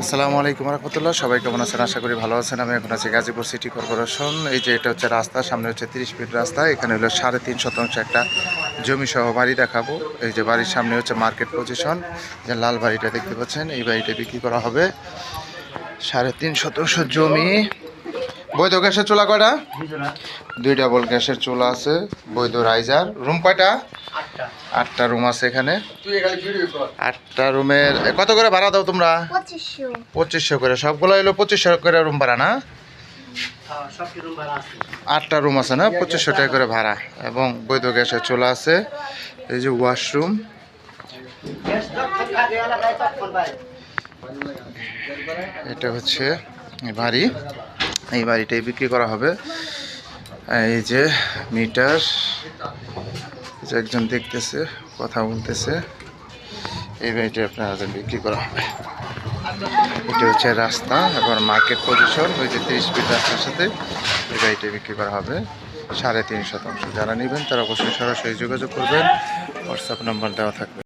আসসালামু আলাইকুম রহমতুল্লাহ। সবাই কেমন আছেন? আশা করি ভালো আছেন। আমি এখন আছি গাজীপুর সিটি কর্পোরেশন। এই যে এটা হচ্ছে রাস্তা, সামনে হচ্ছে তিরিশ ফিট রাস্তা। এখানে হলো সাড়ে তিন শতাংশ একটা জমি সহ বাড়ি দেখাবো। এই যে বাড়ির সামনে হচ্ছে মার্কেট পজিশন। যে লাল বাড়িটা দেখতে পাচ্ছেন। এই বাড়িটা বিক্রি করা হবে সাড়ে তিন শতাংশ জমি। বৈধ গ্যাসের চুলা কয়টা? দুই ডাবল গ্যাসের চুলা আছে বৈধ রাইজার। রুম কয়টা? আটটা। রুম আছে এখানে। আটটা রুমের কত করে ভাড়া দাও তোমরা? পঁচিশশো। করে সবগুলো হলো পঁচিশশো করে রুম ভাড়া না? আটটা রুম আছে না? পঁচিশশো টাকা করে ভাড়া। এবং বৈধ গ্যাসের চুলা আছে। এই যে ওয়াশরুম। এটা হচ্ছে বাড়ি। এই বাড়িটাই বিক্রি করা হবে। এই যে মিটার একজন দেখতেছে, কথা বলতেছে। এই বাড়িটা আপনাদের বিক্রি করা হবে। এটা হচ্ছে রাস্তা এবং মার্কেট পজিশন ওই যে তিরিশ ফিট রাস্তার সাথে এই গাড়িটা বিক্রি করা হবে। সাড়ে তিন শতাংশ। যারা নেবেন তারা অবশ্যই সরাসরি যোগাযোগ করবেন। হোয়াটসঅ্যাপ নাম্বার দেওয়া থাকবে।